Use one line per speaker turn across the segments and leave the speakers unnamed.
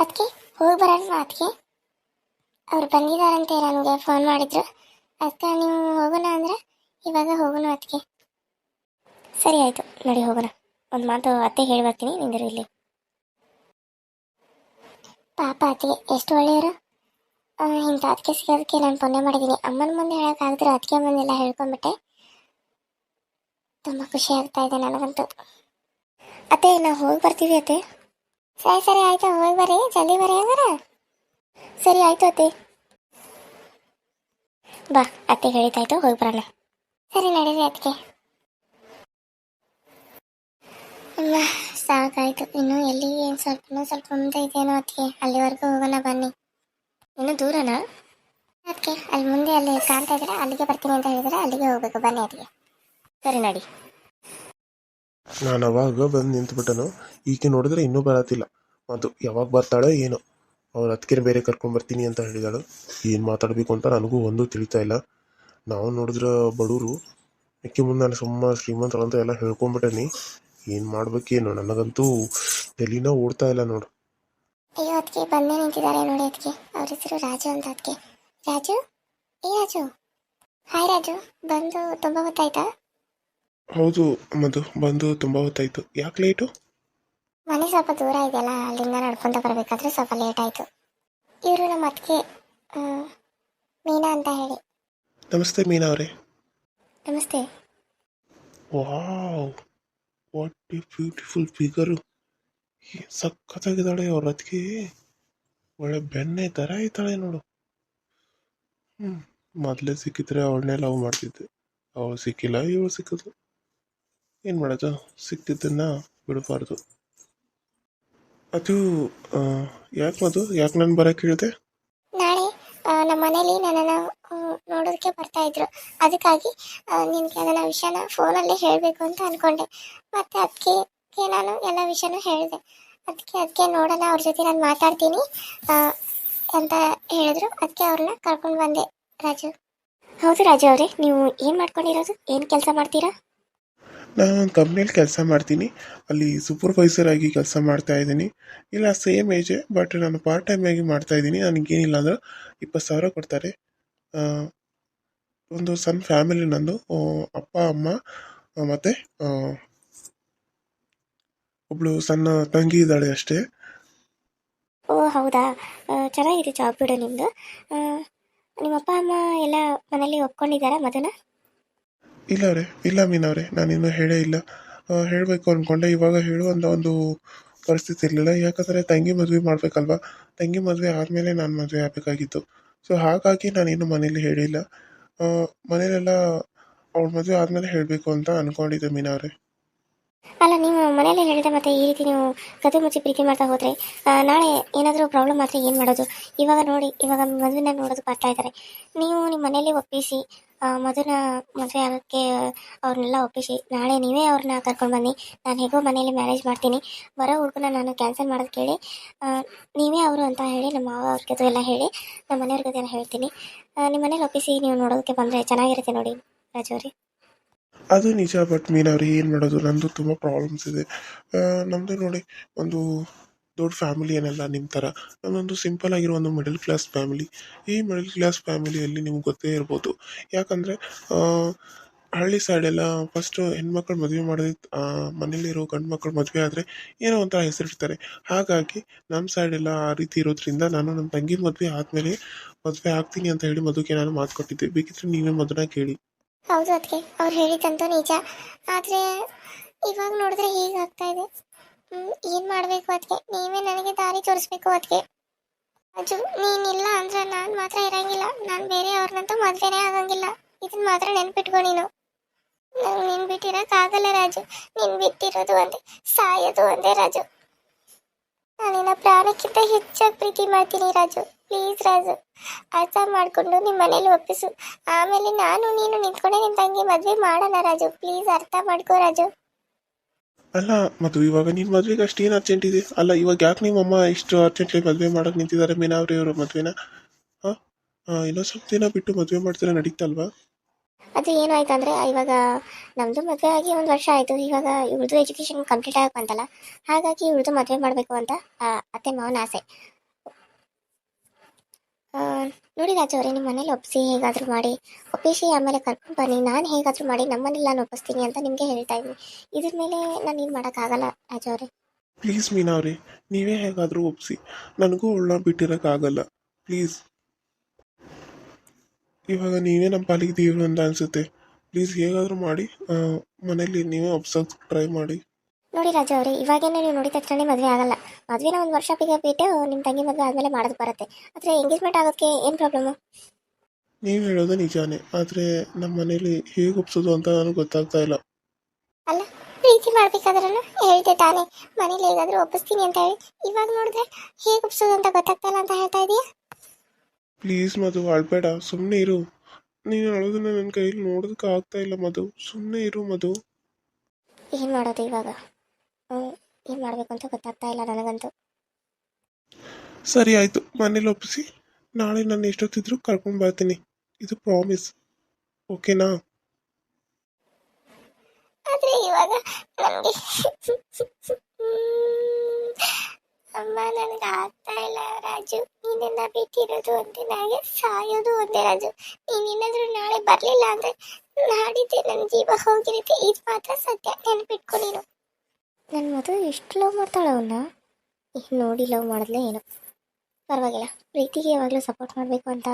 ಅದಕ್ಕೆ ಹೋಗಿ ಬರೋಣ ಅದಕ್ಕೆ ಅವ್ರು ಬಂದಿದ್ದಾರಂತೆ ನನಗೆ ಫೋನ್ ಮಾಡಿದ್ರು. ಅದಕ್ಕೆ ನೀವು ಹೋಗೋಣ ಅಂದರೆ ಇವಾಗ ಹೋಗೋಣ ಅದಕ್ಕೆ ಸರಿ ಆಯಿತು, ನೋಡಿ ಹೋಗೋಣ. ಒಂದು ಮಾತು ಅತ್ತೆ ಹೇಳಿ ಬರ್ತೀನಿ ನಿಂದರು ಇಲ್ಲಿ. ಪಾಪ ಅತ್ತಿಗೆ, ಎಷ್ಟು ಒಳ್ಳೆಯವರು. ಇಂಥ ಅದಕ್ಕೆ ಸಿಗೋದಕ್ಕೆ ನಾನು ಪುಣ್ಯ ಮಾಡಿದ್ದೀನಿ. ಅಮ್ಮನ ಮುಂದೆ ಹೇಳೋಕ್ಕಾಗದ್ರೆ ಅದಕ್ಕೆ ಮುಂದೆಲ್ಲ ಹೇಳ್ಕೊಂಬಿಟ್ಟೆ ತುಂಬ ಖುಷಿ ಆಗ್ತಾ ಇದೆ ನನಗಂತೂ. ಅತ್ತೆ, ನಾವು ಹೋಗಿ ಬರ್ತೀವಿ ಅತ್ತೆ. ಸರಿ ಸರಿ, ಆಯ್ತು. ಹೋಗಿ ಬರ್ರಿ. ಜಲ್ದಿ ಬರ್ರಿ ಹಂಗಾರ? ಸರಿ, ಆಯ್ತು ಅತ್ತೆ. ಬಾ, ಅತ್ತೆ ಹೇಳಿದಾಯ್ತು ಹೋಗಿ ಬರೋಣ. ಸರಿ, ನಡೀರಿ ಅದಕ್ಕೆ ಅಮ್ಮ, ಸಾಕಾಯ್ತು. ಇನ್ನು ಎಲ್ಲಿ ಏನು ಸ್ವಲ್ಪ, ಇನ್ನೂ ಸ್ವಲ್ಪ ಮುಂದೆ ಇದೆಯೇನೋ ಅದಕ್ಕೆ ಅಲ್ಲಿವರೆಗೂ ಹೋಗೋಣ ಬನ್ನಿ. ಇನ್ನು ದೂರನಾ? ಅದಕ್ಕೆ ಅಲ್ಲಿ ಮುಂದೆ ಅಲ್ಲಿ ಕಾಣ್ತಾ ಇದ್ರೆ ಅಲ್ಲಿಗೆ ಬರ್ತೀನಿ ಅಂತ ಹೇಳಿದ್ರೆ ಅಲ್ಲಿಗೆ ಹೋಗ್ಬೇಕು. ಬನ್ನಿ ಅದಕ್ಕೆ ಸರಿ, ನಡಿ.
ನಾನು ಅವಾಗ ಬಂದು ನಿಂತ್ಬಿಟ್ಟನು. ಈಕೆ ನೋಡಿದ್ರೆ ಇನ್ನೂ ಬರತ್ತಿಲ್ಲ. ಅದು ಯಾವಾಗ ಬರ್ತಾಳೋ ಏನೋ. ಅವ್ರು ಅದಕ್ಕೆ ಬೇರೆ ಕರ್ಕೊಂಬರ್ತೀನಿ ಅಂತ ಹೇಳಿದಾಳು. ಏನು ಮಾತಾಡಬೇಕು ಅಂತ ನನಗೂ ಒಂದು ತಿಳಿತಾ ಇಲ್ಲ. ನಾವು ನೋಡಿದ್ರೆ ಬಡವರು ಅಕ್ಕಿ ಮುಂದೆ ನಾನು ಸುಮ್ಮ ಶ್ರೀಮಂತರು ಅಂತ ಎಲ್ಲ ಹೇಳ್ಕೊಂಡ್ಬಿಟ್ಟನಿ. ಏನು ಮಾಡ್ಬೇಕೇನು. ನನಗಂತೂ ತಲೆನ ಓಡ್ತಾ ಇಲ್ಲ ನೋಡು.
ಅಯ್ಯೋ ಅದಕ್ಕೆ ಬಂದೇ ನಿಂತಿದ್ದಾರೆ ನೋಡಿ ಅದಕ್ಕೆ ಅವ್ರ ಹೆಸರು ರಾಜು ಅಂತ ಅದಕ್ಕೆ ರಾಜು? ಏ ರಾಜು? ಹಾಯ್ ರಾಜು. ಬಂದು ತುಂಬ ಗೊತ್ತಾಯ್ತಾ
ಹೌದು ಮಧು ಬಂದು ತುಂಬ ಹೊತ್ತಾಯ್ತು. ಯಾಕೆ ಲೇಟು
ಮನೆ ಸ್ವಲ್ಪ ದೂರ ಇದೆಯಲ್ಲ ಅಲ್ಲಿಂದ ನಡ್ಕೊಂತ ಬರಬೇಕಾದ್ರೆ ಸ್ವಲ್ಪ ಲೇಟ್ ಆಯ್ತು. ಇವರು ನಮ್ಮ ಅತ್ತಿಗೆ ಮೀನಾ ಅಂತ ಹೇಳಿ.
ನಮಸ್ತೆ ಮೀನಾ ಅವರೇ.
ನಮಸ್ತೆ.
Wow what a beautiful figure ಸಖತ್ತಾಗಿದ್ದಾಳೆ ಅವ್ರ ಅದಕ್ಕೆ ಒಳ್ಳೆ ಬೆನ್ನೆ ಥರ ಇದ್ದಾಳೆ ನೋಡು. ಹ್ಞೂ ಮೊದಲೇ ಸಿಕ್ಕಿದ್ರೆ ಅವಳನ್ನೇ ಲವ್ ಮಾಡ್ತಿದ್ದೆ. ಅವಳು ಸಿಕ್ಕಿಲ್ಲ ಇವಳು ಸಿಕ್ಕಿದ್ಲು ಏನು ಮಾಡೋದು? ಸಿಕ್ತಿದ್ದನ್ನ ಬಿಡಬಾರ್ದು. ಅದು ಯಾಕೆ ಮದು ಯಾಕೆ ನಾನು ಬರೋಕ್ಕೆ ಹೇಳಿದೆ?
ನಾಳೆ ನಮ್ಮ ಮನೇಲಿ ನನ್ನನ್ನು ನೋಡೋದಕ್ಕೆ ಬರ್ತಾ ಇದ್ರು. ಅದಕ್ಕಾಗಿ ನಿನಗೆ ನನ್ನ ವಿಷಯನ ಫೋನಲ್ಲಿ ಹೇಳಬೇಕು ಅಂತ ಅನ್ಕೊಂಡೆ. ಮತ್ತೆ ಅದಕ್ಕೆ ನಾನು ಎಲ್ಲ ವಿಷಯನೂ ಹೇಳಿದೆ. ಅದಕ್ಕೆ ಅದಕ್ಕೆ ನೋಡೋಣ ಅವ್ರ ಜೊತೆ ನಾನು ಮಾತಾಡ್ತೀನಿ ಅಂತ ಹೇಳಿದ್ರು. ಅದಕ್ಕೆ ಅವ್ರನ್ನ ಕರ್ಕೊಂಡು ಬಂದೆ ರಾಜು. ಹೌದು ರಾಜು ಅವರೇ ನೀವು ಏನು ಮಾಡ್ಕೊಂಡಿರೋದು? ಏನು ಕೆಲಸ ಮಾಡ್ತೀರಾ?
ನಾನು ಒಂದು ಕಂಪ್ನಿಯಲ್ಲಿ ಕೆಲಸ ಮಾಡ್ತೀನಿ, ಅಲ್ಲಿ ಸೂಪರ್ವೈಸರ್ ಆಗಿ ಕೆಲಸ ಮಾಡ್ತಾ ಇದ್ದೀನಿ. ಇಲ್ಲ ಸೇಮ್ ಏಜೆ ಬಟ್ ನಾನು ಪಾರ್ಟ್ ಟೈಮ್ ಆಗಿ ಮಾಡ್ತಾ ಇದ್ದೀನಿ. ನನಗೇನಿಲ್ಲ ಅಂದ್ರೆ ಇಪ್ಪತ್ತು ಸಾವಿರ ಕೊಡ್ತಾರೆ. ಒಂದು ಸಣ್ಣ ಫ್ಯಾಮಿಲಿ ನಂದು ಅಪ್ಪ, ಅಮ್ಮ ಮತ್ತು ಮತ್ತೆ ಒಬ್ಳು ಸಣ್ಣ ತಂಗಿ ಇದ್ದಾಳೆ ಅಷ್ಟೇ.
ಓ, ಹೌದಾ? ಚೆನ್ನಾಗಿದೆ ಜಾಬ್ ಬಿಡು ನಿಮ್ಮದು ನಿಮ್ಮ ಅಪ್ಪ ಅಮ್ಮ ಎಲ್ಲ ಮನೇಲಿ ಒಪ್ಕೊಂಡಿದ್ದಾರಾ ಮದುನ?
ಇಲ್ಲ ಅವರೇ ಇಲ್ಲ ಮೀನವ್ರೆ ನಾನಿನ್ನೂ ಹೇಳೇ ಇಲ್ಲ. ಹೇಳಬೇಕು ಅಂದ್ಕೊಂಡೆ ಇವಾಗ ಹೇಳುವಂಥ ಒಂದು ಪರಿಸ್ಥಿತಿ ಇರಲಿಲ್ಲ. ಯಾಕಂದರೆ ತಂಗಿ ಮದುವೆ ಮಾಡಬೇಕಲ್ವಾ? ತಂಗಿ ಮದುವೆ ಆದಮೇಲೆ ನಾನು ಮದುವೆ ಆಗಬೇಕಾಗಿತ್ತು. ಸೊ ಹಾಗಾಗಿ ನಾನಿನ್ನು ಮನೇಲಿ ಹೇಳಿಲ್ಲ. ಮನೇಲೆಲ್ಲ ಅವಳ ಮದುವೆ ಆದಮೇಲೆ ಹೇಳಬೇಕು ಅಂತ ಅಂದ್ಕೊಂಡಿದ್ದೆ ಮೀನವ್ರೆ
ಅಲ್ಲ, ನೀವು ಮನೆಯಲ್ಲೇ ಹೇಳಿದ್ರೆ ಮತ್ತೆ ಈ ರೀತಿ ನೀವು ಕತೆ ಮುಚ್ಚಿ ಪ್ರೀತಿ ಮಾಡ್ತಾ ಹೋದ್ರೆ ನಾಳೆ ಏನಾದರೂ ಪ್ರಾಬ್ಲಮ್ ಆದರೆ ಏನು ಮಾಡೋದು? ಇವಾಗ ನೋಡಿ, ಇವಾಗ ಮದುವೆನ ನೋಡೋದು ಬರ್ತಾ ಇದ್ದಾರೆ. ನೀವು ನಿಮ್ಮ ಮನೆಯಲ್ಲಿ ಒಪ್ಪಿಸಿ ಮದುವೆನ, ಮದುವೆ ಆಗೋಕ್ಕೆ ಅವ್ರನ್ನೆಲ್ಲ ಒಪ್ಪಿಸಿ, ನಾಳೆ ನೀವೇ ಅವ್ರನ್ನ ಕರ್ಕೊಂಡು ಬನ್ನಿ. ನಾನು ಹೇಗೋ ಮನೇಲಿ ಮ್ಯಾನೇಜ್ ಮಾಡ್ತೀನಿ. ಬರೋ ಹುಡುಗನ ನಾನು ಕ್ಯಾನ್ಸಲ್ ಮಾಡೋದು ಕೇಳಿ ನೀವೇ ಅವರು ಅಂತ ಹೇಳಿ, ನಮ್ಮ ಮಾವ ಅವ್ರ ಜೊತೆ ಎಲ್ಲ ಹೇಳಿ, ನಮ್ಮ ಮನೆಯವ್ರ ಜೊತೆ ಎಲ್ಲ ಹೇಳ್ತೀನಿ. ನಿಮ್ಮ ಮನೇಲಿ ಒಪ್ಪಿಸಿ, ನೀವು ನೋಡೋದಕ್ಕೆ ಬಂದರೆ ಚೆನ್ನಾಗಿರುತ್ತೆ ನೋಡಿ, ರಾಜು ಅವ್ರೆ.
ಅದು ನಿಜ ಬಟ್ ಮೀನವ್ರಿ ಏನು ಮಾಡೋದು? ನಂದು ತುಂಬ ಪ್ರಾಬ್ಲಮ್ಸ್ ಇದೆ. ನಮ್ಮದೇ ನೋಡಿ, ಒಂದು ದೊಡ್ಡ ಫ್ಯಾಮಿಲಿ ಏನಲ್ಲ ನಿಮ್ಮ ಥರ. ನಮ್ಮದೊಂದು ಸಿಂಪಲ್ ಆಗಿರೋ ಒಂದು ಮಿಡಲ್ ಕ್ಲಾಸ್ ಫ್ಯಾಮಿಲಿ ಈ ಮಿಡಲ್ ಕ್ಲಾಸ್ ಫ್ಯಾಮಿಲಿಯಲ್ಲಿ ನಿಮ್ಗೆ ಗೊತ್ತೇ ಇರ್ಬೋದು. ಯಾಕಂದರೆ ಹಳ್ಳಿ ಸೈಡೆಲ್ಲ ಫಸ್ಟು ಹೆಣ್ಮಕ್ಳು ಮದುವೆ ಮಾಡೋದು ಮನೇಲಿರೋ ಗಂಡು ಮಕ್ಕಳು ಮದುವೆ ಆದರೆ ಏನೋ ಒಂಥರ ಹೆಸರಿಡ್ತಾರೆ. ಹಾಗಾಗಿ ನಮ್ಮ ಸೈಡೆಲ್ಲ ಆ ರೀತಿ ಇರೋದ್ರಿಂದ ನಾನು ನನ್ನ ತಂಗಿ ಮದುವೆ ಆದಮೇಲೆ ಮದುವೆ ಆಗ್ತೀನಿ ಅಂತ ಹೇಳಿ ಮದುವೆಗೆ ನಾನು ಮಾತು ಕೊಟ್ಟಿದ್ದೆ. ಬೇಕಿದ್ರೆ ನೀವೇ ಮೊದಲ ಕೇಳಿ.
ಹೌದು ಅದಕ್ಕೆ ಅವ್ರು ಹೇಳಿದಂತೂ ನಿಜ. ಆದರೆ ಇವಾಗ ನೋಡಿದ್ರೆ ಹೀಗಾಗ್ತಾ ಇದೆ. ಏನು ಮಾಡಬೇಕು ಅದಕ್ಕೆ ನೀವೇ ನನಗೆ ದಾರಿ ತೋರಿಸ್ಬೇಕು ಅದಕ್ಕೆ ಅಜ್ಜು ನೀನಿಲ್ಲ ಅಂದ್ರೆ ನಾನು ಮಾತ್ರ ಇರಂಗಿಲ್ಲ. ನಾನು ಬೇರೆ ಅವ್ರನ್ನಂತೂ ಮದುವೆನೇ ಆಗಂಗಿಲ್ಲ. ಇದನ್ನ ಮಾತ್ರ ನೆನ್ಪಿಟ್ಕೊ ನೀನು. ನಂಗೆ ನೀನು ಬಿಟ್ಟಿರೋಕ್ಕಾಗಲ್ಲ ರಾಜು. ನೀನು ಬಿಟ್ಟಿರೋದು ಒಂದೇ, ಸಾಯೋದು ಒಂದೇ ರಾಜು. ನಾನಿನ್ನ ಪ್ರಾಣಕ್ಕಿಂತ ಹೆಚ್ಚಾಗಿ ಪ್ರೀತಿ ಮಾಡ್ತೀನಿ ರಾಜು. ಪ್ಲೀಸ್ ರಾಜು ಅರ್ಥ ಮಾಡಿಕೊಂಡು ನಿಮ್ಮ ಮನೇಲಿ ಒಪ್ಪಿಸು. ಆಮೇಲೆ ನಾನು ನೀನು ನಿಂತ್ಕೊಂಡೆ ನಿನ್ನ ತಂಗಿ ಮದುವೆ ಮಾಡೋಣ ರಾಜು. ಪ್ಲೀಸ್ ಅರ್ಥ ಮಾಡ್ಕೋ ರಾಜು.
ಅಲ್ಲ ಮತ್ತು ಇವಾಗ ನಿನ್ನ ಮದುವೆಗೆ ಅಷ್ಟು ಏನು ಅರ್ಜೆಂಟ್ ಇದೆ? ಅಲ್ಲ ಇವಾಗ ಯಾಕೆ ನಿಮ್ಮಮ್ಮ ಇಷ್ಟು ಅರ್ಜೆಂಟ್ಲಿ ಮದುವೆ ಮಾಡಕ್ಕೆ ನಿಂತಿದ್ದಾರೆ ಮೀನಾವ್ರಿ ಅವರು ಮದುವೆನ? ಹಾಂ? ಇನ್ನೂ ಸ್ವಲ್ಪ ದಿನ ಬಿಟ್ಟು ಮದುವೆ ಮಾಡ್ತಾರೆ ನಡೀತಲ್ವಾ
ಅದು ಏನು ಆಯ್ತು ಅಂದರೆ ಇವಾಗ ನಮ್ಮದು ಮದುವೆ ಆಗಿ ಒಂದು ವರ್ಷ ಆಯಿತು. ಇವಾಗ ಇವ್ರದ್ದು ಎಜುಕೇಷನ್ ಕಂಪ್ಲೀಟ್ ಆಗಕ್ಕೆ ಬಂತಲ್ಲ. ಹಾಗಾಗಿ ಇವ್ರದ್ದು ಮದುವೆ ಮಾಡಬೇಕು ಅಂತ ಅತ್ತೆ ಮಾವನ ಆಸೆ. ನೋಡಿ ರಾಜು ಅವರೇ ನಿಮ್ಮ ಮನೇಲಿ ಒಪ್ಪಿಸಿ ಹೇಗಾದರೂ ಮಾಡಿ. ಒಪ್ಪಿಸಿ, ಆಮೇಲೆ ಕರ್ಕೊಂಡು ಬನ್ನಿ. ನಾನು ಹೇಗಾದರೂ ಮಾಡಿ, ನಮ್ಮನೇಲಿ ನಾನು ಒಪ್ಪಿಸ್ತೀನಿ ಅಂತ ನಿಮಗೆ ಹೇಳ್ತಾ ಇದ್ದೀನಿ. ಇದ್ರ ಮೇಲೆ ನಾನು ಏನು ಮಾಡೋಕ್ಕಾಗಲ್ಲ ರಾಜು ಅವರೇ.
ಪ್ಲೀಸ್ ಮೀನಾ ನೀವೇ ಹೇಗಾದರೂ ಒಪ್ಪಿಸಿ ನನಗೂ ಉಳ್ಳ ಬಿಟ್ಟಿರೋಕ್ಕಾಗಲ್ಲ ಪ್ಲೀಸ್ ಇವಾಗ ನೀವೇ ನಮ್ಮ ಪಾಲಿಗೆ ದೇವರು ಅಂತ ಅನಿಸುತ್ತೆ. ಪ್ಲೀಸ್ ಹೇಗಾದರೂ ಮಾಡಿ. ಮನೇಲಿ ನೀವೇ ಒಪ್ಸೋಕೆ ಟ್ರೈ ಮಾಡಿ.
ನೋಡಿ ರಾಜು ಅವರೇ ಇವಾಗೇನೆ ನೀವು ನೋಡಿದ ತಕ್ಷಣ ಮದುವೆ ಆಗಲ್ಲ. ಮದುವೆನ ಒಂದು ವರ್ಷ ಬಿಗ ಬಿಟ್ಟು ನಿಮ್ಮ ತಂಗಿ ಮದುವೆ ಆದಮೇಲೆ ಮಾಡೋದು ಬರುತ್ತೆ. ಆದರೆ ಎಂಗೇಜ್ಮೆಂಟ್ ಆಗೋದಕ್ಕೆ ಏನು ಪ್ರಾಬ್ಲಮ್
ನೀವು ಹೇಳೋದು ನಿಜಾನೇ ಆದರೆ ನಮ್ಮ ಮನೇಲಿ ಹೇಗೆ ಒಪ್ಸೋದು ಅಂತ ನನಗೆ ಗೊತ್ತಾಗ್ತಾ ಇಲ್ಲ.
ಅಲ್ಲ ಪ್ರೀತಿ ಮಾಡ್ಬೇಕಾದ್ರೂ ಹೇಳ್ದೆ ತಾನೇ. ಮನೇಲಿ ಹೇಗಾದರೂ ಒಪ್ಪಿಸ್ತೀನಿ ಅಂತ ಹೇಳಿ. ಇವಾಗ ನೋಡಿದ್ರೆ ಹೇಗೆ ಒಪ್ಸೋದು ಅಂತ ಗೊತ್ತಾಗ್ತಾ ಇಲ್ಲ ಅಂತ ಹೇಳ್ತಾ ಇದೀಯಾ?
ಪ್ಲೀಸ್ ಮಧು ಅಳ್ಬೇಡ ಸುಮ್ಮನೆ ಇರು. ನೀನು ಹೇಳೋದನ್ನ ನನ್ನ ಕೈಯಲ್ಲಿ ನೋಡೋದಕ್ಕೆ ಆಗ್ತಾ ಇಲ್ಲ ಮಧು. ಸುಮ್ಮನೆ ಇರು ಮಧು.
ಏನು ಮಾಡೋದು ಇವಾಗ? ಏನು ಮಾಡಬೇಕು ಅಂತ ಗೊತ್ತಾಗ್ತಾ ಇಲ್ಲ ನನಗಂತೂ.
ಸರಿ ಆಯಿತು ಮನೇಲಿ ಒಪ್ಪಿಸಿ. ನಾಳೆ ನಾನು ಎಷ್ಟೊತ್ತಿದ್ರು ಕರ್ಕೊಂಡು ಬರ್ತೀನಿ. ಇದು ಪ್ರಾಮಿಸ್ ಓಕೆನಾ
ಆದರೆ ಇವಾಗ ನನಗೆ ಅಮ್ಮ ನನಗೆ ಆಗ್ತಾ ಇಲ್ಲ ರಾಜು. ನೀನೆಲ್ಲ ಬಿಟ್ಟಿರೋದು ಒಂದೇ ನನಗೆ ಸಾಯೋದು ಒಂದೇ ರಾಜು. ನೀನೇನಾದರೂ ನಾಳೆ ಬರಲಿಲ್ಲ ಅಂದರೆ ನಾಡಿದ್ದೆ ನನ್ನ ಜೀವ ಹೋಗಿರುತ್ತೆ. ಇದು ಮಾತ್ರ ಸತ್ಯ. ನೆನ್ಪಿಟ್ಕೊ ನೀನು. ನನ್ನ ಮದುವೆ ಎಷ್ಟು ಲವ್ ಮಾಡ್ತಾಳೆ ಅವನ್ನ ಈಗ ನೋಡಿ ಲವ್ ಮಾಡಿದ್ಲೇ ಏನೋ. ಪರವಾಗಿಲ್ಲ. ಪ್ರೀತಿಗೆ ಯಾವಾಗಲೂ ಸಪೋರ್ಟ್ ಮಾಡಬೇಕು ಅಂತ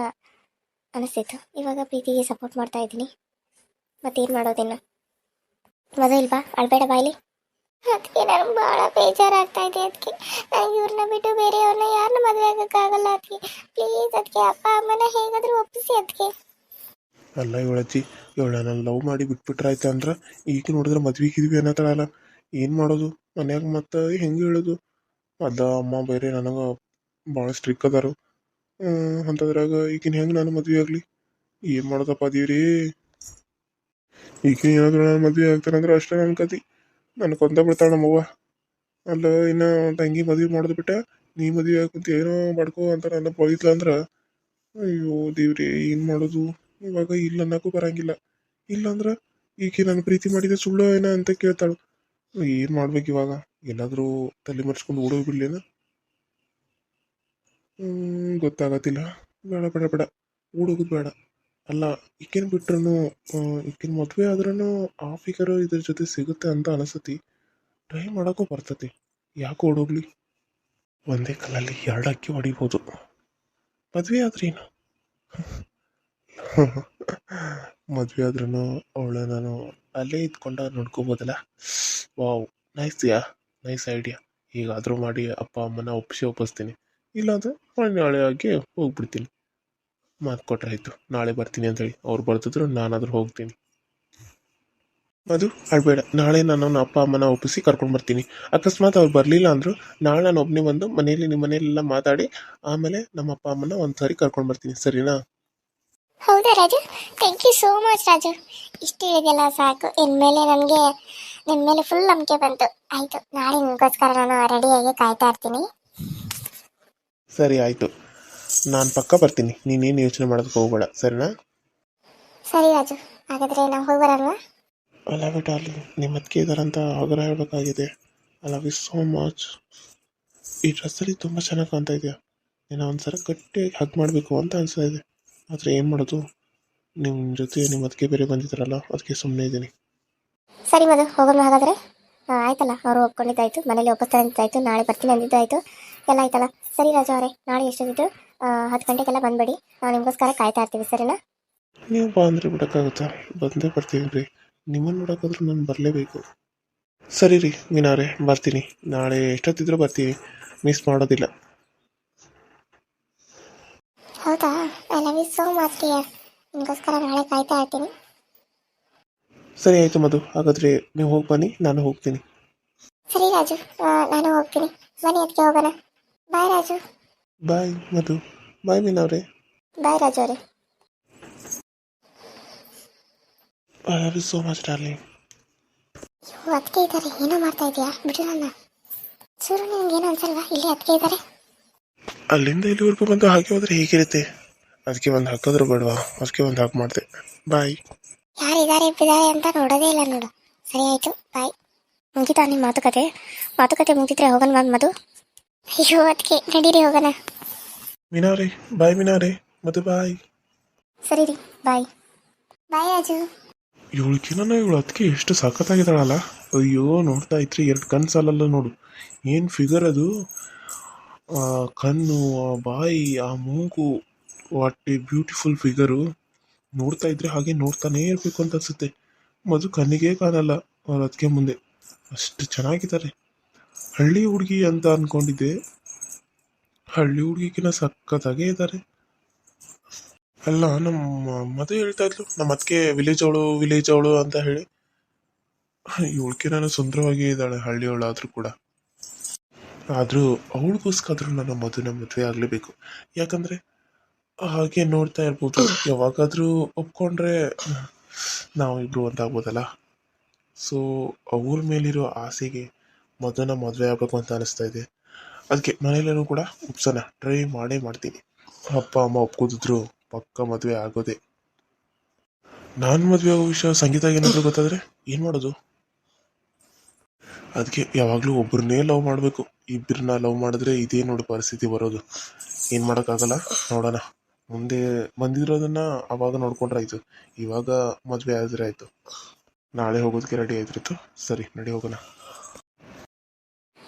ಅನಿಸ್ತಿತ್ತು. ಇವಾಗ ಪ್ರೀತಿಗೆ ಸಪೋರ್ಟ್ ಮಾಡ್ತಾ ಇದ್ದೀನಿ. ಮತ್ತೇನು ಮಾಡೋದಿನ್ನು? ಮದುವೆ ಇಲ್ವಾ? ಅಳ್ಬೇಡ ಬಾಯ್ಲಿ. ಅದಕ್ಕೆ ನನಗೆ ಭಾಳ ಬೇಜಾರಾಗ್ತಾ ಇದೆ ಅದಕ್ಕೆ ನನಗೆ ಇವ್ರನ್ನ ಬಿಟ್ಟು ಬೇರೆಯವ್ರನ್ನ ಯಾರನ್ನ ಮದುವೆ ಆಗೋಕ್ಕಾಗಲ್ಲ ಅದಕ್ಕೆ ಪ್ಲೀಸ್ ಅದಕ್ಕೆ ಅಪ್ಪ, ಅಮ್ಮನ ಹೇಗಾದರೂ ಒಪ್ಪಿಸಿ ಅದಕ್ಕೆ
ಅಲ್ಲ ಇವಳ ನಾನು ಲವ್ ಮಾಡಿ ಬಿಟ್ಬಿಟ್ರಾಯ್ತು ಅಂದ್ರೆ ಈಗ ನೋಡಿದ್ರೆ ಮದ್ವೆ ಗಿದ್ವಿ ಅನ್ನತ್ತಾಳಲ್ಲ. ಏನು ಮಾಡೋದು? ಮನ್ಯಾಗ ಮತ್ತೆ ಹೆಂಗೆ ಹೇಳೋದು? ಅದ ಅಮ್ಮ ಬೇರೆ ನನಗೆ ಭಾಳ ಸ್ಟ್ರಿಕ್ ಅದಾರು. ಅಂಥದ್ರಾಗ ಈಗಿನ ಹೆಂಗೆ ನಾನು ಮದ್ವೆ ಆಗಲಿ? ಏನು ಮಾಡೋದಪ್ಪ ಅದೀವ್ರಿ ಈಗಿನ ಏನಾದ್ರು ನಾನು ಮದ್ವೆ ಆಗ್ತಾನಂದ್ರೆ ಅಷ್ಟೇ ನನ್ನ ಕತಿ. ನನ್ನ ಕೊಂದ ಬಿಡ್ತಾಳೆ ನಮ್ಮವ್ವ ಅಲ್ಲ, ಇನ್ನು ತಂಗಿ ಮದ್ವೆ ಮಾಡೋದು ಬಿಟ್ಟ ನೀ ಮದ್ವೆ ಆಗುಂತ ಏನೋ ಮಾಡ್ಕೋ ಅಂತ ನನ್ನ ಬೈದ್ಲ ಅಂದ್ರೆ, ಅಯ್ಯೋ ದೇವ್ರಿ, ಏನು ಮಾಡೋದು? ಇವಾಗ ಇಲ್ಲ ಅನ್ನಕ್ಕೂ ಬರಂಗಿಲ್ಲ. ಇಲ್ಲಾಂದ್ರೆ ಈಕೆ ನಾನು ಪ್ರೀತಿ ಮಾಡಿದ ಸುಳ್ಳು ಏನ ಅಂತ ಕೇಳ್ತಾಳು. ಏನು ಮಾಡ್ಬೇಕು ಇವಾಗ? ಎಲ್ಲಾದರೂ ತಲೆ ಮರ್ಸ್ಕೊಂಡು ಓಡೋಗಿ ಬಿಡ್ಲೇನ? ಹ್ಮ್, ಗೊತ್ತಾಗತ್ತಿಲ್ಲ. ಬೇಡ ಬೇಡ ಬೇಡ. ಓಡೋಗೋದು ಬೇಡ. ಅಲ್ಲ ಈಕೇನು ಬಿಟ್ರೂ ಈಕಿನ ಮದುವೆ ಆದ್ರೂ ಆ ಇದ್ರ ಜೊತೆ ಸಿಗುತ್ತೆ ಅಂತ ಅನಿಸತಿ. ಟ್ರೈ ಮಾಡೋಕ್ಕೂ ಬರ್ತತಿ. ಯಾಕೆ ಓಡೋಗ್ಲಿ? ಒಂದೇ ಕಲ್ಲಲ್ಲಿ ಎರಡು ಅಕ್ಕಿ ಹೊಡಿಬೋದು. ಮದುವೆ ಆದ್ರೇನು ಮದುವೆ ಆದ್ರೂ ಅವಳ ನಾನು ಅಲ್ಲೇ ಇದ್ಕೊಂಡ ನೋಡ್ಕೋಬೋದಲ್ಲ? Wow nice yeah? Nice idea ಹೀಗಾದರೂ ಮಾಡಿ ಅಪ್ಪ, ಅಮ್ಮನ ಒಪ್ಪಿಸಿ ಒಪ್ಪಿಸ್ತೀನಿ. ಇಲ್ಲಾಂದರೆ ನಾಳೆ ಆಗಿ ಹೋಗ್ಬಿಡ್ತೀನಿ. ಮಾತು ಕೊಟ್ರಾಯ್ತು ನಾಳೆ ಬರ್ತೀನಿ ಅಂತೇಳಿ. ಅವ್ರು ಬರ್ತಿದ್ರು, ನಾನಾದರೂ ಹೋಗ್ತೀನಿ. ಅದು ಅಳ್ಬೇಡ. ನಾಳೆ ನಾನು ಅಪ್ಪ, ಅಮ್ಮನ ಒಪ್ಪಿಸಿ ಕರ್ಕೊಂಡು ಬರ್ತೀನಿ. ಅಕಸ್ಮಾತ್ ಅವ್ರು ಬರಲಿಲ್ಲ ಅಂದರು ನಾಳೆ ನಾನು ಒಬ್ಬನೇ ಬಂದು ಮನೆಯಲ್ಲಿ ನಿಮ್ಮ ಮನೆಯಲ್ಲೆಲ್ಲ ಮಾತಾಡಿ ಆಮೇಲೆ ನಮ್ಮ ಅಪ್ಪ, ಅಮ್ಮನ ಒಂದು ಸಾರಿ ಕರ್ಕೊಂಡು ಬರ್ತೀನಿ. ಸರಿನಾ?
ಹೌದಾ Raju? Thank you so much Raju. ಇಷ್ಟು ಹೇಳಿದೆಲ್ಲ ಸಾಕು. ಇನ್ಮೇಲೆ ನನಗೆ ನಿನ್ನ ಮೇಲೆ ಫುಲ್ ನಂಬಿಕೆ ಬಂತು. ಆಯಿತು ನಾಳೆ ನಿಮಗೋಸ್ಕರ ನಾನು ರೆಡಿಯಾಗಿ ಕಾಯ್ತಾ ಇರ್ತೀನಿ.
ಸರಿ ಆಯಿತು. ನಾನು ಪಕ್ಕ ಬರ್ತೀನಿ. ನೀನೇನು ಯೋಚನೆ ಮಾಡೋದಕ್ಕೆ ಹೋಗಬೇಡ ಸರಿನಾ?
ಸರಿ ರಾಜು. ಹಾಗಾದರೆ ನಾವು ಹೋಗಿ ಬರೋಣ
ಲವ್ ಇಟ್ ಅಲ್ಲಿ ನಿಮ್ಮ ಅದಕ್ಕೆ ಇದಾರಂತ ಆಗ್ರಹ ಹೇಳಬೇಕಾಗಿದೆ. I love you so much ಈ ಡ್ರೆಸ್ಸಲ್ಲಿ ತುಂಬ ಚೆನ್ನಾಗಿ ಕಾಣ್ತಾ ಇದೆಯಾ? ಏನೋ ಒಂದು ಸಲ ಗಟ್ಟಿಯಾಗಿ ಹಗ್ ಮಾಡಬೇಕು ಅಂತ ಅನಿಸ್ತಾ ಇದೆ. ಆದರೆ ಏನು ಮಾಡೋದು? ನಿಮ್ಮ ಜೊತೆ ನಿಮ್ಮ ಅದಕ್ಕೆ ಬೇರೆ ಬಂದಿದ್ದಾರಲ್ಲ ಅದಕ್ಕೆ ಸುಮ್ಮನೆ ಇದ್ದೀನಿ.
ಸರಿ ಮದು ಹೋಗೋಣ ಹಾಗಾದರೆ. ಆಯ್ತಲ್ಲ ಅವರು ಒಪ್ಕೊಂಡಿದ್ದಾಯ್ತು ಮನೇಲಿ ಒಪ್ಪಿಸ್ತಾ ಅಂತಾಯ್ತು ನಾಳೆ ಬರ್ತೀನಿ ಅಂದಿದ್ದಾಯ್ತು. ಎಲ್ಲ ಆಯ್ತಲ್ಲ? ಸರಿ ರಾಜು ಅವರೇ ನಾಳೆ ಎಷ್ಟೊತ್ತಿದ್ದು? ಹತ್ತು ಗಂಟೆಗೆಲ್ಲ ಬಂದ್ಬಿಡಿ. ನಾವು ನಿಮಗೋಸ್ಕರ ಕಾಯ್ತಾ ಇರ್ತೀವಿ ಸರಿನಾ?
ನೀವು ಬಾ ಅಂದರೆ ಬಿಡೋಕ್ಕಾಗುತ್ತಾ? ಬಂದೇ ಬರ್ತೀನಿ ರೀ. ನಿಮ್ಮನ್ನು ನೋಡೋಕ್ಕಾದ್ರೂ ನಾನು ಬರಲೇಬೇಕು. ಸರಿ ರೀ ಮೀನಾರೆ ಬರ್ತೀನಿ. ನಾಳೆ ಎಷ್ಟೊತ್ತಿದ್ರೂ ಬರ್ತೀನಿ. ಮಿಸ್ ಮಾಡೋದಿಲ್ಲ.
ಹೌದಾ? I love you so much dear. ನಿಮಗೋಸ್ಕರ ನಾಳೆ ಕಾಯ್ತಾ ಇರ್ತೀನಿ.
ಸರಿ ಆಯಿತು ಮಧು. ಹಾಗಾದರೆ ನೀವು ಹೋಗಿ ಬನ್ನಿ ನಾನು ಹೋಗ್ತೀನಿ.
ಸರಿ ರಾಜು. ಆ, ನಾನು ಹೋಗ್ತೀನಿ. ಬನ್ನಿ ಅದಕ್ಕೆ ಹೋಗೋಣ. ಬಾಯ್ ರಾಜು.
ಬಾಯ್ ಮಧು. ಬಾಯ್ ಮೀನವ್ರೆ.
ಬಾಯ್ ರಾಜು ಅವರೇ.
I love you so much darling.
ಇವು ಅದಕ್ಕೆ ಇದ್ದಾರೆ ಏನೋ ಮಾಡ್ತಾ ಇದೆಯಾ? ಬಿಡು ನನ್ನ. ಸೂರು ನಿನಗೇನು ಅನ್ಸಲ್ವಾ? ಇಲ್ಲಿ ಅದಕ್ಕೆ ಇದ್ದಾರೆ
ಅಲ್ಲಿಂದ ಇಲ್ಲಿವರೆಗೂ ಬಂದು ಹಾಕಿ ಹೋದ್ರೆ ಹೇಗಿರುತ್ತೆ? ಅದಕ್ಕೆ ಒಂದು ಹಾಕಿದ್ರು ಬೇಡವಾ? ಅದಕ್ಕೆ ಒಂದು ಹಾಕಿ ಮಾಡಿದೆ. ಬಾಯ್
ಯಾರಿದ್ದಾರೆ ಇದ್ದಾರೆ ಅಂತ ನೋಡೋದೇ ಇಲ್ಲ ನೋಡು. ಸರಿ ಆಯ್ತು ಬಾಯ್ ಮುಗಿತಾ ನಿಮ್ಮ ಮಾತುಕತೆ? ಮಾತುಕತೆ ಮುಗಿದ್ರೆ ಹೋಗೋಣ ಬಂದು ಮದು ಅಯ್ಯೋ ಅದಕ್ಕೆ ನಡೀರಿ ಹೋಗೋಣ.
ಮೀನಾರಿ ಬಾಯ್ ಮೀನಾರಿ. ಮದು ಬಾಯ್
ಸರಿ ರೀ ಬಾಯ್ ಬಾಯ್ ರಾಜು
ಇವಳಿಗಿನ ಇವಳು ಅದಕ್ಕೆ ಎಷ್ಟು ಸಖತ್ತಾಗಿದ್ದಾಳಲ್ಲ ಅಯ್ಯೋ ನೋಡ್ತಾ ಇದ್ರಿ ಎರಡು ಕನ್ಸಲ್ಲ ನೋಡು. ಏನು ಫಿಗರ್ ಅದು? ಆ, ಕಣ್ಣು, ಆ ಬಾಯಿ, ಆ ಮೂಗು ವಾಟ್ ಎ ಬ್ಯೂಟಿಫುಲ್ ಫಿಗರು ನೋಡ್ತಾ ಇದ್ರೆ ಹಾಗೆ ನೋಡ್ತಾನೇ ಇರಬೇಕು ಅಂತ ಅನ್ಸುತ್ತೆ. ಮದು ಕಣ್ಣಿಗೆ ಕಾಣಲ್ಲ. ಅವ್ರ ಅದಕ್ಕೆ ಮುಂದೆ. ಅಷ್ಟು ಚೆನ್ನಾಗಿದ್ದಾರೆ. ಹಳ್ಳಿ ಹುಡುಗಿ ಅಂತ ಅನ್ಕೊಂಡಿದ್ದೆ. ಹಳ್ಳಿ ಹುಡುಗಿಗಿನ ಸಖತ್ತಾಗೇ ಇದ್ದಾರೆ. ಅಲ್ಲ ನಮ್ಮ ಮದು ಹೇಳ್ತಾ ಇದ್ಲು ನಮ್ಮ ಅದಕ್ಕೆ ವಿಲೇಜ್ ಅವಳು ವಿಲೇಜ್ ಅವಳು ಅಂತ ಹೇಳಿ. ಇವಳಿಗೆ ನಾನು ಸುಂದರವಾಗಿ ಇದ್ದಾಳೆ ಹಳ್ಳಿಯವಳಾದ್ರೂ ಕೂಡ. ಆದ್ರೂ ಅವಳಿಗೋಸ್ಕರ ನನ್ನ ಮದುವೆ ಮದುವೆ ಆಗಲೇಬೇಕು. ಯಾಕಂದರೆ ಹಾಗೆ ನೋಡ್ತಾ ಇರ್ಬೋದು. ಯಾವಾಗಾದರೂ ಒಪ್ಕೊಂಡ್ರೆ ನಾವಿಬ್ರು ಒಂದಾಗ್ಬೋದಲ್ಲ? ಸೊ ಅವ್ರ ಮೇಲಿರೋ ಆಸೆಗೆ ಮದುವೆನ ಮದುವೆ ಆಗಬೇಕು ಅಂತ ಅನಿಸ್ತಾ ಇದೆ. ಅದಕ್ಕೆ ಮನೇಲೂ ಕೂಡ ಒಪ್ಸೋಣ. ಟ್ರೈ ಮಾಡೇ ಮಾಡ್ತೀನಿ. ಅಪ್ಪ, ಅಮ್ಮ ಒಪ್ಕೋದಿದ್ರು ಪಕ್ಕ ಮದುವೆ ಆಗೋದೆ. ನಾನು ಮದುವೆ ಆಗೋ ವಿಷಯ ಸಂಗೀತ ಏನಾದರೂ ಗೊತ್ತಾದರೆ ಏನು ಮಾಡೋದು? ಅದಕ್ಕೆ ಯಾವಾಗಲೂ ಒಬ್ಬರನ್ನೇ ಲವ್ ಮಾಡಬೇಕು. ಇಬ್ಬರನ್ನ ಲವ್ ಮಾಡಿದ್ರೆ ಇದೇ ನೋಡಿ ಪರಿಸ್ಥಿತಿ ಬರೋದು. ಏನು ಮಾಡೋಕ್ಕಾಗಲ್ಲ? ನೋಡೋಣ. ಮುಂದೆ ಬಂದಿರೋದನ್ನ ಅವಾಗ ನೋಡ್ಕೊಂಡ್ರೆ ಆಯಿತು. ಇವಾಗ ಮದುವೆ ಆದರೆ ಆಯಿತು. ನಾಳೆ ಹೋಗೋದಕ್ಕೆ ರೆಡಿ ಆಯ್ತಿತ್ತು ಸರಿ ನಡಿ ಹೋಗೋಣ.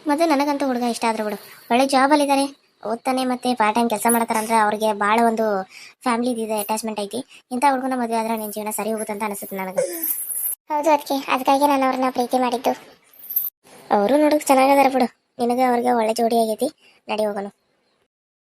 ಮತ್ತೆ ನನಗಂತೂ ಹುಡುಗ ಇಷ್ಟ ಆದ್ರು ಬಿಡು. ಒಳ್ಳೆ ಜಾಬಲ್ಲಿದ್ದಾರೆ ಓದ್ತಾನೆ ಮತ್ತೆ ಪಾರ್ಟ್ ಟೈಮ್ ಕೆಲಸ ಮಾಡ್ತಾರೆ ಅಂದ್ರೆ ಅವ್ರಿಗೆ ಬಹಳ ಒಂದು ಫ್ಯಾಮಿಲಿ ಇದೆ ಅಟ್ಯಾಚ್ಮೆಂಟ್ ಐತಿ. ಇಂಥ ಹುಡುಗನ ಮದುವೆ ಆದ್ರೆ ನಿನ್ನ ಜೀವನ ಸರಿ ಹೋಗುತ್ತೆ ಅಂತ ಅನಿಸುತ್ತೆ ನನಗೆ. ಹೌದು ಅದಕ್ಕೆ ಅದಕ್ಕಾಗಿ ನಾನು ಅವ್ರನ್ನ ಪ್ರೀತಿ ಮಾಡಿದ್ದು. ಅವರು ನೋಡಕ್ ಚೆನ್ನಾಗದಾರ ಬಿಡು. ನಿನಗೆ ಅವ್ರಿಗೆ ಒಳ್ಳೆ ಜೋಡಿ ಆಗೈತಿ. ನಡಿ ಹೋಗೋಣ.